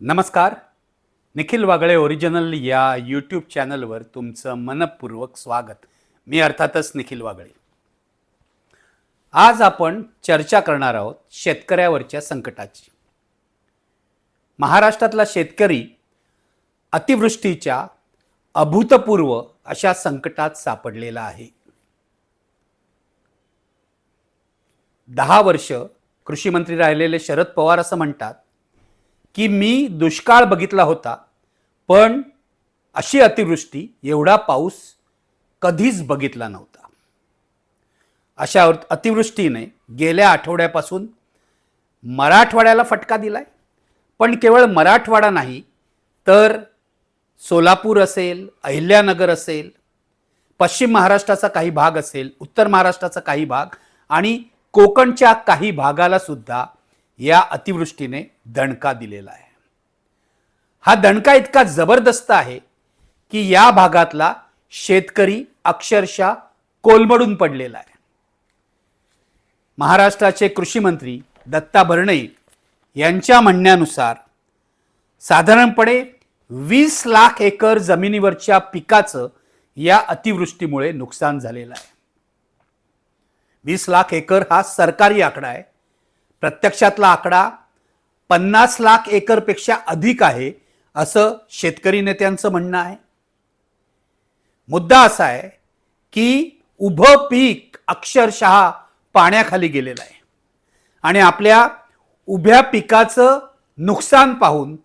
नमस्कार. निखिल वागळे ओरिजिनल या यूट्यूब चॅनलवर तुमचं मनपूर्वक स्वागत. मी अर्थातच निखिल वागळे. आज आपण चर्चा करणार आहोत शेतकऱ्यावरच्या संकटाची. महाराष्ट्रातला शेतकरी अतिवृष्टीच्या अभूतपूर्व अशा संकटात सापडलेला आहे. दहा वर्ष कृषी मंत्री राहिलेले शरद पवार असं म्हणतात की मी दुष्काळ बघितला होता पण अशी अतिवृष्टी एवढा पाऊस कधीच बघितला नव्हता. अशा अतिवृष्टीने गेल्या आठवड्यापासून मराठवाड्याला फटका दिलाय. पण केवळ मराठवाडा नाही तर सोलापूर असेल अहिल्यानगर असेल पश्चिम महाराष्ट्राचा काही भाग असेल उत्तर महाराष्ट्राचा काही भाग आणि कोकणच्या काही भागाला सुद्धा या अतिवृष्टीने दणका दिलेला आहे. हा दणका इतका जबरदस्त आहे की या भागातला शेतकरी अक्षरशः कोलमडून पडलेला आहे. महाराष्ट्राचे कृषी मंत्री दत्ता भरणे यांच्या म्हणण्यानुसार साधारणपणे वीस लाख एकर जमिनीवरच्या पिकाचं या अतिवृष्टीमुळे नुकसान झालेलं आहे. वीस लाख एकर हा सरकारी आकडा आहे. प्रत्यक्षातला आकडा पन्नास लाख एकरपेक्षा अधिक आहे असं शेतकरी नेत्यांचं म्हणणं आहे. मुद्दा असा आहे की उभं पीक अक्षरशः पाण्याखाली गेलेलं आहे. आणि आपल्या उभ्या पिकाचं नुकसान पाहून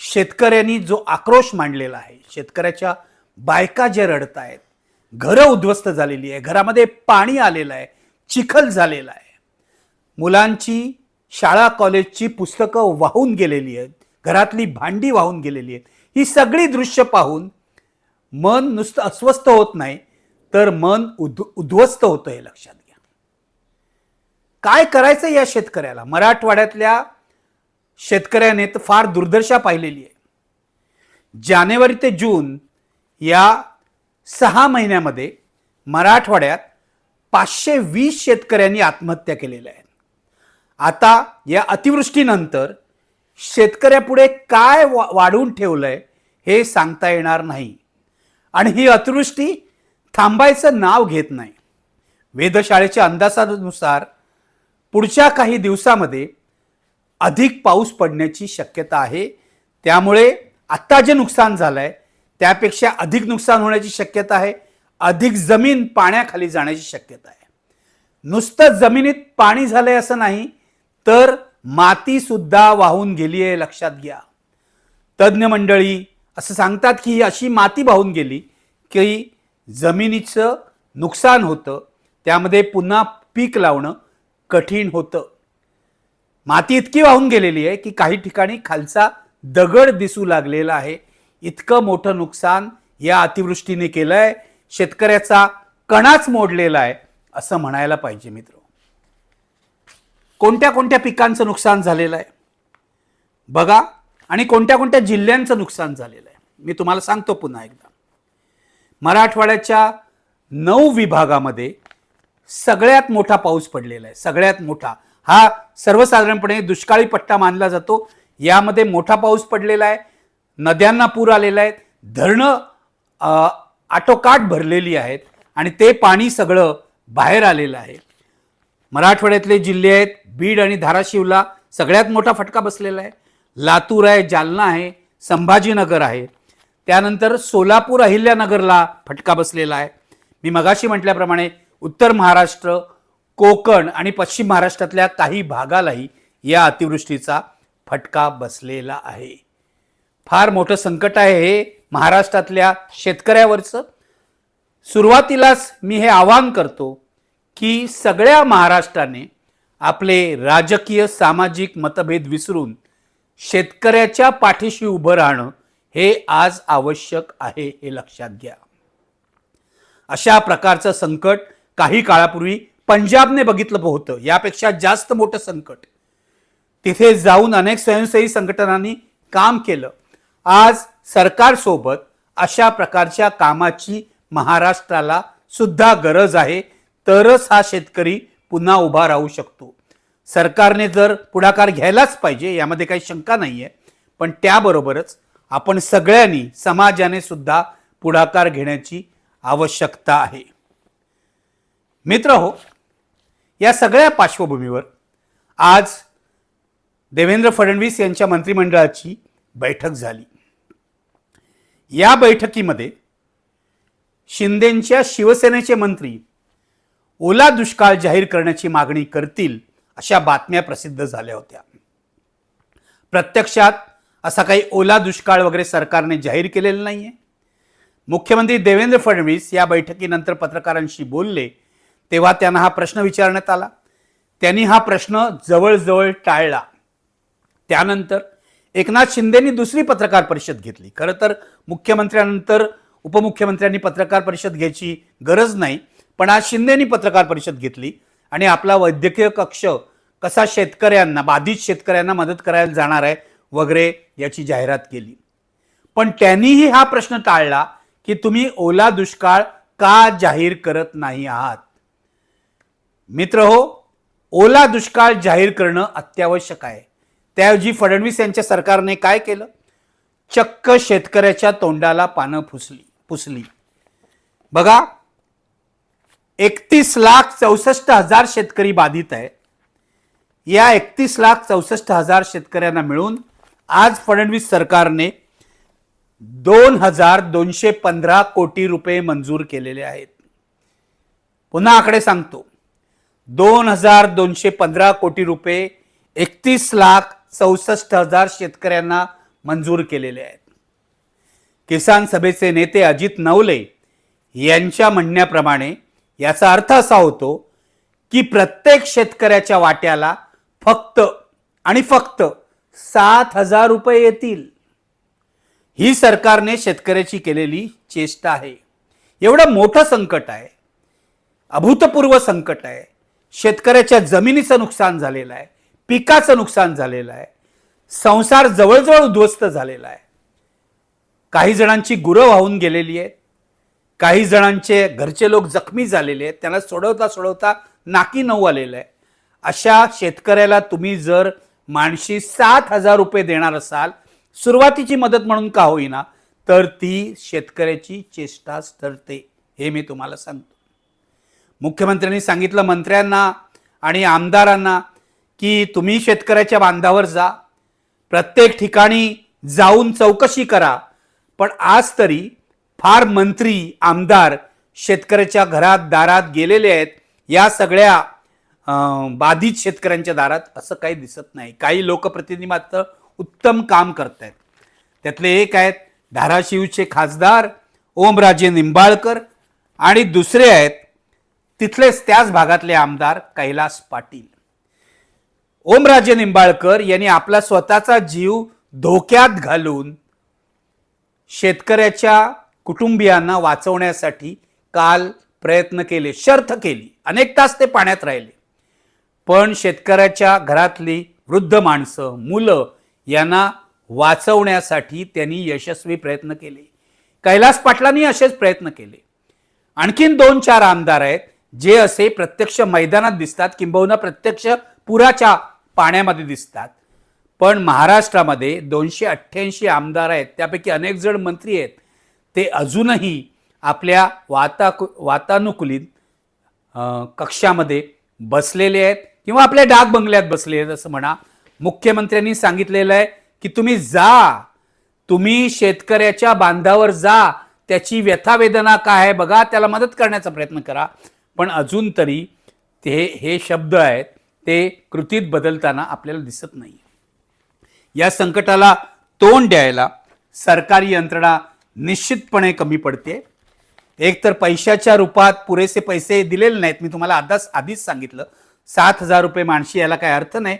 शेतकऱ्यांनी जो आक्रोश मांडलेला आहे शेतकऱ्याच्या बायका जे रडत आहेत घरं उद्ध्वस्त झालेली आहे घरामध्ये पाणी आलेलं आहे चिखल झालेला आहे मुलांची शाळा कॉलेजची पुस्तकं वाहून गेलेली आहेत. घरातली भांडी वाहून गेलेली आहेत. ही सगळी दृश्य पाहून मन नुसतं अस्वस्थ होत नाही तर मन उद् उद्ध्वस्त होतं हे लक्षात घ्या. काय करायचं या शेतकऱ्याला? मराठवाड्यातल्या शेतकऱ्याने तर फार दुर्दशा पाहिलेली आहे. जानेवारी ते जून या सहा महिन्यामध्ये मराठवाड्यात पाचशे वीस शेतकऱ्यांनी आत्महत्या केलेल्या आहेत. आता या अतिवृष्टीनंतर शेतकऱ्यापुढे काय वा- वाढवून ठेवलंय हे सांगता येणार नाही. आणि ही अतिवृष्टी थांबायचं नाव घेत नाही. वेधशाळेच्या अंदाजानुसार पुढच्या काही दिवसामध्ये अधिक पाऊस पडण्याची शक्यता आहे. त्यामुळे आत्ता जे नुकसान झालं आहे त्यापेक्षा अधिक नुकसान होण्याची शक्यता आहे. अधिक जमीन पाण्याखाली जाण्याची शक्यता आहे. नुसतं जमिनीत पाणी झालंय असं नाही तर माती सुद्धा वाहून गेली आहे लक्षात घ्या. तज्ज्ञ मंडळी असं सांगतात की ही अशी माती वाहून गेली की जमिनीचं नुकसान होतं त्यामध्ये पुन्हा पीक लावणं कठीण होतं. माती इतकी वाहून गेलेली आहे की काही ठिकाणी खालचा दगड दिसू लागलेला आहे. इतकं मोठं नुकसान या अतिवृष्टीने केलंय. शेतकऱ्याचा कणाच मोडलेला आहे असं म्हणायला पाहिजे मित्र कोणत्या कोणत्या पिकांचं नुकसान झालेलं आहे? बघा आणि कोणत्या कोणत्या जिल्ह्यांचं नुकसान झालेलं आहे? मी तुम्हाला सांगतो पुन्हा एकदा. मराठवाड्याच्या नऊ विभागामध्ये सगळ्यात मोठा पाऊस पडलेला आहे. सगळ्यात मोठा. हा सर्वसाधारणपणे दुष्काळी पट्टा मानला जातो. यामध्ये मोठा पाऊस पडलेला आहे. नद्यांना पूर आलेला आहे. धरणं आटोकाट भरलेली आहेत. आणि ते पाणी सगळं बाहेर आलेलं आहे. मराठवाड्यातले जिल्हे आहेत बीड आणि धाराशिवला सगळ्यात मोठा फटका बसलेला आहे. लातूर आहे जालना आहे संभाजीनगर आहे. त्यानंतर सोलापूर अहिल्यानगरला फटका बसलेला आहे. मी मगाशी म्हटल्याप्रमाणे उत्तर महाराष्ट्र कोकण आणि पश्चिम महाराष्ट्रातल्या काही भागालाही या अतिवृष्टीचा फटका बसलेला आहे. फार मोठं संकट आहे हे महाराष्ट्रातल्या शेतकऱ्यावरचं. सुरुवातीलाच मी हे आवाहन करतो की सगळ्या महाराष्ट्राने आपले राजकीय सामाजिक मतभेद विसरून शेतकऱ्याच्या पाठीशी उभं राहणं हे आज आवश्यक आहे हे लक्षात घ्या. अशा प्रकारचं संकट काही काळापूर्वी पंजाबने बघितलं होतं. यापेक्षा जास्त मोठं संकट. तिथे जाऊन अनेक स्वयंसेवी संघटनांनी काम केलं. आज सरकारसोबत अशा प्रकारच्या कामाची महाराष्ट्राला सुद्धा गरज आहे. तरच हा शेतकरी पुन्हा उभा राहू शकतो. सरकारने जर पुढाकार घ्यायलाच पाहिजे यामध्ये काही शंका नाही आहे पण त्याबरोबरच आपण सगळ्यांनी समाजाने सुद्धा पुढाकार घेण्याची आवश्यकता आहे. मित्र हो या सगळ्या पार्श्वभूमीवर आज देवेंद्र फडणवीस यांच्या मंत्रिमंडळाची बैठक झाली. या बैठकीमध्ये शिंदेंच्या शिवसेनेचे मंत्री ओला दुष्काळ जाहीर करण्याची मागणी करतील अशा बातम्या प्रसिद्ध झाल्या होत्या. प्रत्यक्षात असा काही ओला दुष्काळ वगैरे सरकारने जाहीर केलेला नाहीये. मुख्यमंत्री देवेंद्र फडणवीस या बैठकीनंतर पत्रकारांशी बोलले तेव्हा त्यांना हा प्रश्न विचारण्यात आला. त्यांनी हा प्रश्न जवळजवळ टाळला. त्यानंतर एकनाथ शिंदेनी दुसरी पत्रकार परिषद घेतली. खरं तर मुख्यमंत्र्यानंतर उपमुख्यमंत्र्यांनी पत्रकार परिषद घ्यायची गरज नाही. पण आज शिंदेनी पत्रकार परिषद घेतली आणि आपला वैद्यकीय कक्ष कसा शेतकऱ्यांना बाधित शेतकऱ्यांना मदत करायला जाणार आहे वगैरे याची जाहिरात केली. पण त्यांनीही हा प्रश्न टाळला की तुम्ही ओला दुष्काळ का जाहीर करत नाही आहात? मित्र हो ओला दुष्काळ जाहीर करणं अत्यावश्यक आहे. त्याऐवजी फडणवीस यांच्या सरकारने काय केलं? चक्क शेतकऱ्याच्या तोंडाला पानं फुसली पुसली. बघा एकतीस लाख चौसष्ट हजार शेतकरी बाधित आहे. या एकतीस लाख चौसष्ट हजार शेतकऱ्यांना मिळून आज फडणवीस सरकारने दोन हजार दोनशे पंधरा कोटी रुपये मंजूर केलेले आहेत. पुन्हा आकडे सांगतो. दोन हजार दोनशे पंधरा कोटी रुपये एकतीस लाख चौसष्ट हजार शेतकऱ्यांना मंजूर केलेले आहेत. किसान सभेचे नेते अजित नवले यांच्या म्हणण्याप्रमाणे याचा अर्थ असा होतो की प्रत्येक शेतकऱ्याच्या वाट्याला फक्त आणि फक्त सात हजार रुपये येतील. ही सरकारने शेतकऱ्याची केलेली चेष्टा आहे. एवढं मोठं संकट आहे. अभूतपूर्व संकट आहे. शेतकऱ्याच्या जमिनीचं नुकसान झालेलं आहे. पिकाचं नुकसान झालेलं आहे. संसार जवळजवळ उद्ध्वस्त झालेला आहे. काही जणांची गुरं वाहून गेलेली आहेत. काही जणांचे घरचे लोक जखमी झालेले आहेत. त्यांना सोडवता सोडवता नाकी नऊ आलेलं आहे अशा शेतकऱ्याला तुम्ही जर माणशी सात हजार रुपये देणार असाल सुरुवातीची मदत म्हणून का होईना तर ती शेतकऱ्याची चेष्टाच ठरते हे मी तुम्हाला सांगतो. मुख्यमंत्र्यांनी सांगितलं मंत्र्यांना आणि आमदारांना की तुम्ही शेतकऱ्याच्या बांधावर जा प्रत्येक ठिकाणी जाऊन चौकशी करा पण आज तरी फार मंत्री आमदार शेतकऱ्याच्या घरात दारात गेलेले आहेत. या सगळ्या बाधित शेतकऱ्यांच्या दारात असं काही दिसत नाही. काही लोकप्रतिनिधी मात्र उत्तम काम करत आहेत त्यातले एक आहेत धाराशिवचे खासदार ओमराजे निंबाळकर आणि दुसरे आहेत तिथलेच त्याच भागातले आमदार कैलास पाटील. ओमराजे निंबाळकर यांनी आपला स्वतःचा जीव धोक्यात घालून शेतकऱ्याच्या कुटुंबियांना वाचवण्यासाठी काल प्रयत्न केले शर्थ केली. अनेक तास ते पाण्यात राहिले. पण शेतकऱ्याच्या घरातली वृद्ध माणसं मुलं यांना वाचवण्यासाठी त्यांनी यशस्वी प्रयत्न केले. कैलास पाटलांनी असेच प्रयत्न केले. आणखीन दोन चार आमदार आहेत जे असे प्रत्यक्ष मैदानात दिसतात किंबहुना प्रत्यक्ष पुराच्या पाण्यामध्ये दिसतात. पण महाराष्ट्रामध्ये दोनशे अठ्ठ्याऐंशी आमदार आहेत त्यापैकी अनेक जण मंत्री आहेत. ते अजूनही आपल्या वाताकु वातानुकूलित कक्षामध्ये बसलेले आहेत किंवा आपल्या डाक बंगल्यात बसले आहेत असं म्हणा. मुख्यमंत्र्यांनी सांगितलेलं आहे की तुम्ही जा. तुम्ही शेतकऱ्याच्या बांधावर जा. त्याची व्यथावेदना काय आहे बघा. त्याला मदत करण्याचा प्रयत्न करा. पण अजून तरी ते हे शब्द आहेत ते कृतीत बदलताना आपल्याला दिसत नाही. या संकटाला तोंड द्यायला सरकारी यंत्रणा निश्चितपणे कमी पडते. एक तर पैशाच्या रूपात पुरेसे पैसे दिलेले नाहीत. मी तुम्हाला आताच आधीच सांगितलं. सात हजार रुपये माणशी याला काय अर्थ नाही.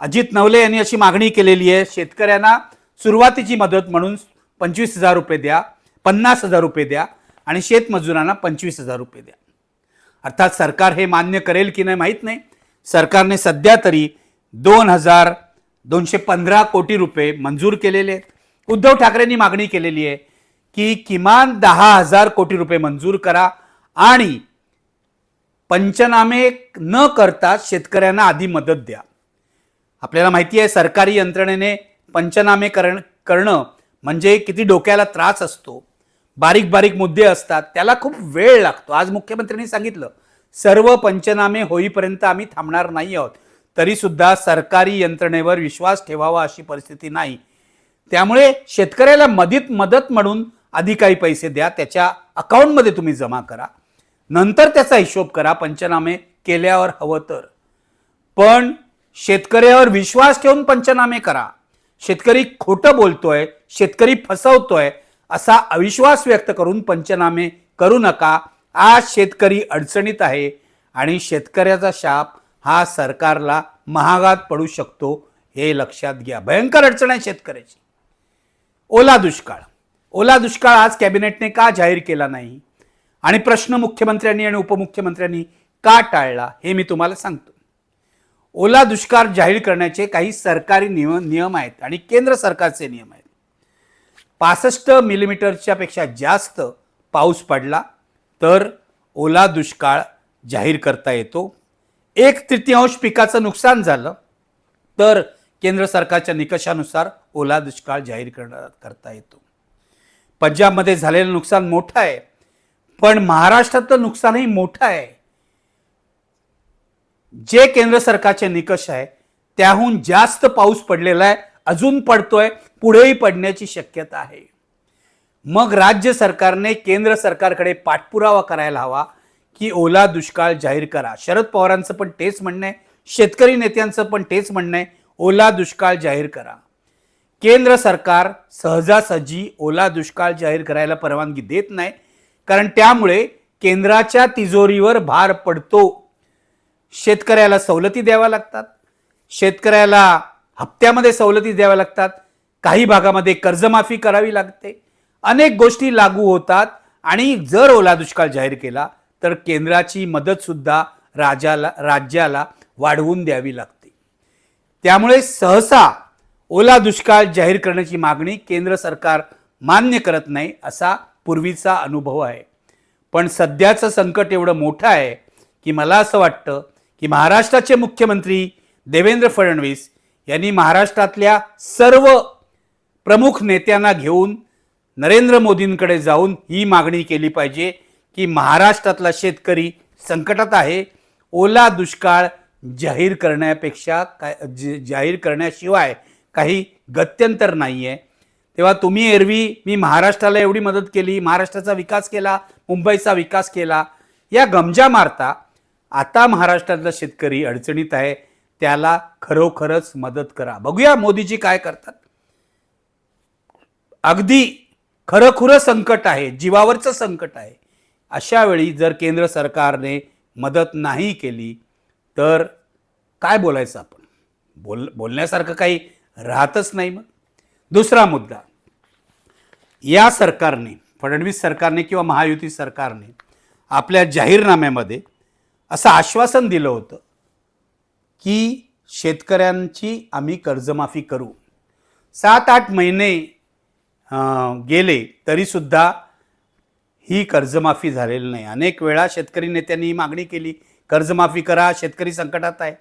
अजित नवले यांनी अशी मागणी केलेली आहे शेतकऱ्यांना सुरुवातीची मदत म्हणून पंचवीस हजार रुपये द्या पन्नास हजार रुपये द्या आणि शेतमजुरांना पंचवीस हजार रुपये द्या. अर्थात सरकार हे मान्य करेल की नाही माहीत नाही. सरकारने सध्या तरी दोन हजार दोनशे पंधरा कोटी रुपये मंजूर केलेले आहेत. उद्धव ठाकरेंनी मागणी केलेली आहे की किमान दहा हजार कोटी रुपये मंजूर करा आणि पंचनामे न करता शेतकऱ्यांना आधी मदत द्या. आपल्याला माहिती आहे सरकारी यंत्रणेने पंचनामे करण करणं म्हणजे किती डोक्याला त्रास असतो. बारीक बारीक मुद्दे असतात त्याला खूप वेळ लागतो. आज मुख्यमंत्र्यांनी सांगितलं सर्व पंचनामे होईपर्यंत आम्ही थांबणार नाही आहोत. तरी सुद्धा सरकारी यंत्रणेवर विश्वास ठेवावा अशी परिस्थिती नाही. त्यामुळे शेतकऱ्याला मदत मदत म्हणून आधी काही पैसे द्या त्याच्या अकाउंटमध्ये तुम्ही जमा करा. नंतर त्याचा हिशोब करा पंचनामे केल्यावर हवं तर. पण शेतकऱ्यावर विश्वास ठेवून पंचनामे करा. शेतकरी खोटं बोलतोय शेतकरी फसवतोय असा अविश्वास व्यक्त करून पंचनामे करू नका. आज शेतकरी अडचणीत आहे आणि शेतकऱ्याचा शाप हा सरकारला महागात पडू शकतो हे लक्षात घ्या. भयंकर अडचण आहे शेतकऱ्याची. ओला दुष्काळ. ओला दुष्काळ आज कॅबिनेटने का जाहीर केला नाही? आणि प्रश्न मुख्यमंत्र्यांनी आणि उपमुख्यमंत्र्यांनी का टाळला हे मी तुम्हाला सांगतो. ओला दुष्काळ जाहीर करण्याचे काही सरकारी नियम नियम आहेत आणि केंद्र सरकारचे नियम आहेत. पासष्ट मिलीमीटरच्या पेक्षा जास्त पाऊस पडला तर ओला दुष्काळ जाहीर करता येतो. एक तृतीयांश पिकाचं नुकसान झालं तर केंद्र सरकारच्या निकषानुसार ओला दुष्काळ जाहीर करणार करता येतो. पंजाबमध्ये झालेलं नुकसान मोठं आहे. पण महाराष्ट्रातलं नुकसानही मोठं आहे. जे केंद्र सरकारचे निकष आहे त्याहून जास्त पाऊस पडलेला आहे. अजून पडतोय पुढेही पडण्याची शक्यता आहे. मग राज्य सरकारने केंद्र सरकारकडे पाठपुरावा करायला हवा की ओला दुष्काळ जाहीर करा. शरद पवारांचं पण तेच म्हणणं आहे शेतकरी नेत्यांचं पण तेच म्हणणं आहे ओला दुष्काळ जाहीर करा. केंद्र सरकार सहजासहजी ओला दुष्काळ जाहीर करायला परवानगी देत नाही कारण त्यामुळे केंद्राच्या तिजोरीवर भार पडतो. शेतकऱ्याला सवलती द्याव्या लागतात शेतकऱ्याला हप्त्यामध्ये सवलती द्याव्या लागतात काही भागामध्ये कर्जमाफी करावी लागते. अनेक गोष्टी लागू होतात आणि जर ओला दुष्काळ जाहीर केला तर केंद्राची मदतसुद्धा राजाला राज्याला वाढवून द्यावी लागते. त्यामुळे सहसा ओला दुष्काळ जाहीर करण्याची मागणी केंद्र सरकार मान्य करत नाही असा पूर्वीचा अनुभव आहे. पण सध्याचं संकट एवढं मोठं आहे की मला असं वाटतं की महाराष्ट्राचे मुख्यमंत्री देवेंद्र फडणवीस यांनी महाराष्ट्रातल्या सर्व प्रमुख नेत्यांना घेऊन नरेंद्र मोदींकडे जाऊन ही मागणी केली पाहिजे की महाराष्ट्रातला शेतकरी संकटात आहे. ओला दुष्काळ जाहीर करण्यापेक्षा काय जाहीर करण्याशिवाय काही गत्यंतर नाही आहे तेव्हा तुम्ही एरवी मी महाराष्ट्राला एवढी मदत केली महाराष्ट्राचा विकास केला मुंबईचा विकास केला या गमजा मारता आता महाराष्ट्रातला शेतकरी अडचणीत आहे. त्याला खरोखरच मदत करा. बघूया मोदीजी काय करतात. अगदी खरंखुरं संकट आहे जीवावरचं संकट आहे. अशा वेळी जर केंद्र सरकारने मदत नाही केली तर काय बोलायचं आपण? बोल बोलण्यासारखं काही राहतच नाही मग. दुसरा मुद्दा या सरकारने फडणवीस सरकारने किंवा महायुती सरकारने आपल्या जाहीरनाम्यामध्ये असं आश्वासन दिलं होतं की शेतकऱ्यांची आम्ही कर्जमाफी करू. सात आठ महिने गेले तरीसुद्धा ही कर्जमाफी झालेली नाही. अनेक वेळा शेतकरी नेत्यांनी ही मागणी केली कर्जमाफी करा शेतकरी संकटात आहे.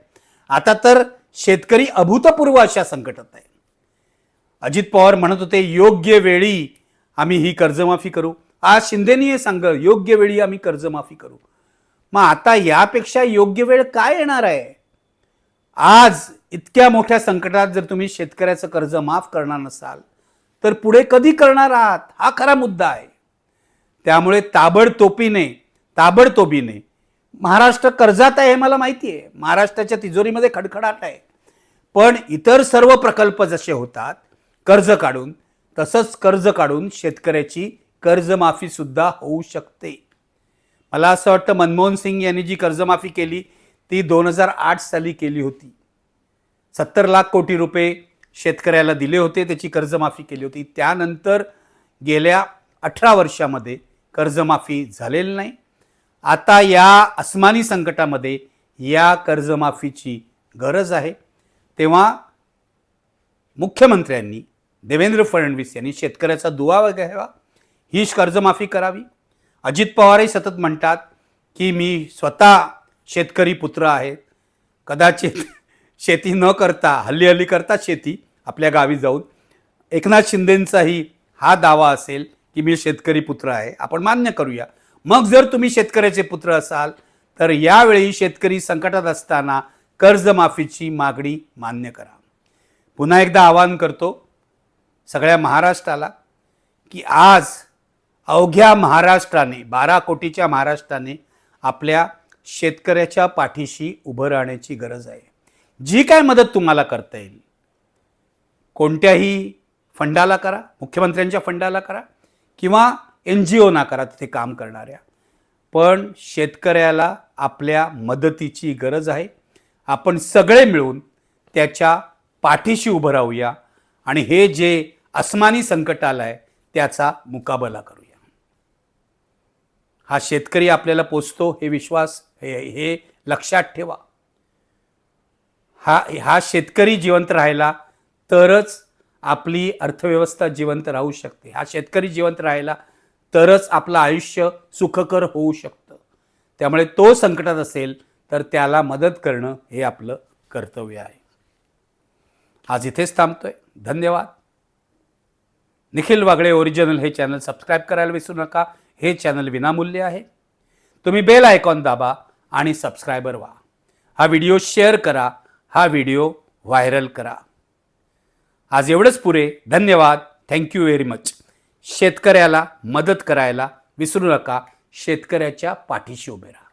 आता तर शेतकरी अभूतपूर्व अशा संकटात आहे. अजित पवार म्हणत होते योग्य वेळी आम्ही ही कर्जमाफी करू. आज शिंदेनी हे सांग योग्य वेळी आम्ही कर्जमाफी करू. मग आता यापेक्षा योग्य वेळ काय येणार आहे? आज इतक्या मोठ्या संकटात जर तुम्ही शेतकऱ्याचं कर्ज माफ करणार नसाल तर पुढे कधी करणार आहात? हा खरा मुद्दा आहे. त्यामुळे ताबडतोबीने ताबडतोबीने महाराष्ट्र कर्जात आहे हे मला माहिती आहे. महाराष्ट्राच्या तिजोरीमध्ये खडखडाट आहे. पण इतर सर्व प्रकल्प जसे होतात कर्ज काढून तसंच कर्ज काढून शेतकऱ्याची कर्जमाफीसुद्धा होऊ शकते. मला असं वाटतं मनमोहन सिंग यांनी जी कर्जमाफी केली ती दोन हजार आठ साली केली होती. सत्तर लाख कोटी रुपये शेतकऱ्याला दिले होते त्याची कर्जमाफी केली होती. त्यानंतर गेल्या अठरा वर्षामध्ये कर्जमाफी झालेली नाही. आता या अस्मानी संकटामध्ये या कर्जमाफीची गरज आहे. तेव्हा मुख्यमंत्र्यांनी देवेंद्र फडणवीस यांनी शेतकऱ्याचा दुवा घ्यावा हीच कर्जमाफी करावी. अजित पवारही सतत म्हणतात की मी स्वतः शेतकरी पुत्र आहेत. कदाचित शेती न करता हल्ली हल्ली करतात शेती आपल्या गावी जाऊन. एकनाथ शिंदेंचाही हा दावा असेल की मी शेतकरी पुत्र आहे. आपण मान्य करूया. मग जर तुम्ही शेतकऱ्याचे पुत्र असाल तर यावेळी शेतकरी संकटात असताना कर्जमाफीची मागणी मान्य करा. पुन्हा एकदा आवाहन करतो सगळ्या महाराष्ट्राला की आज अवघ्या महाराष्ट्राने बारा कोटीच्या महाराष्ट्राने आपल्या शेतकऱ्याच्या पाठीशी उभं राहण्याची गरज आहे. जी काय मदत तुम्हाला करता येईल कोणत्याही फंडाला करा मुख्यमंत्र्यांच्या फंडाला करा किंवा एन जी ओ करा तिथे काम करणाऱ्या. पण शेतकऱ्याला आपल्या मदतीची गरज आहे. आपण सगळे मिळून त्याच्या पाठीशी उभं राहूया आणि हे जे अस्मानी संकट आलं आहे त्याचा मुकाबला करूया. हा शेतकरी आपल्याला पोचतो हे विश्वास हे हे लक्षात ठेवा. हा हा शेतकरी जिवंत राहिला तरच आपली अर्थव्यवस्था जिवंत राहू शकते. हा शेतकरी जिवंत राहिला तरच आपलं आयुष्य सुखकर होऊ शकतं. त्यामुळे तो संकटात असेल तर त्याला मदत करणं हे आपलं कर्तव्य आहे. आज इथेच थांबतोय. धन्यवाद. निखिल वागळे ओरिजिनल हे चॅनल सबस्क्राईब करायला विसरू नका. हे चॅनल विनामूल्य आहे. तुम्ही बेल आयकॉन दाबा आणि सबस्क्रायबर व्हा. हा व्हिडिओ शेअर करा. हा व्हिडिओ व्हायरल करा. आज एवढंच पुरे. धन्यवाद. थँक्यू व्हेरी मच शेतकऱ्याला मदत करायला विसरू नका. शेतकऱ्याच्या पाठीशी उभे राहा.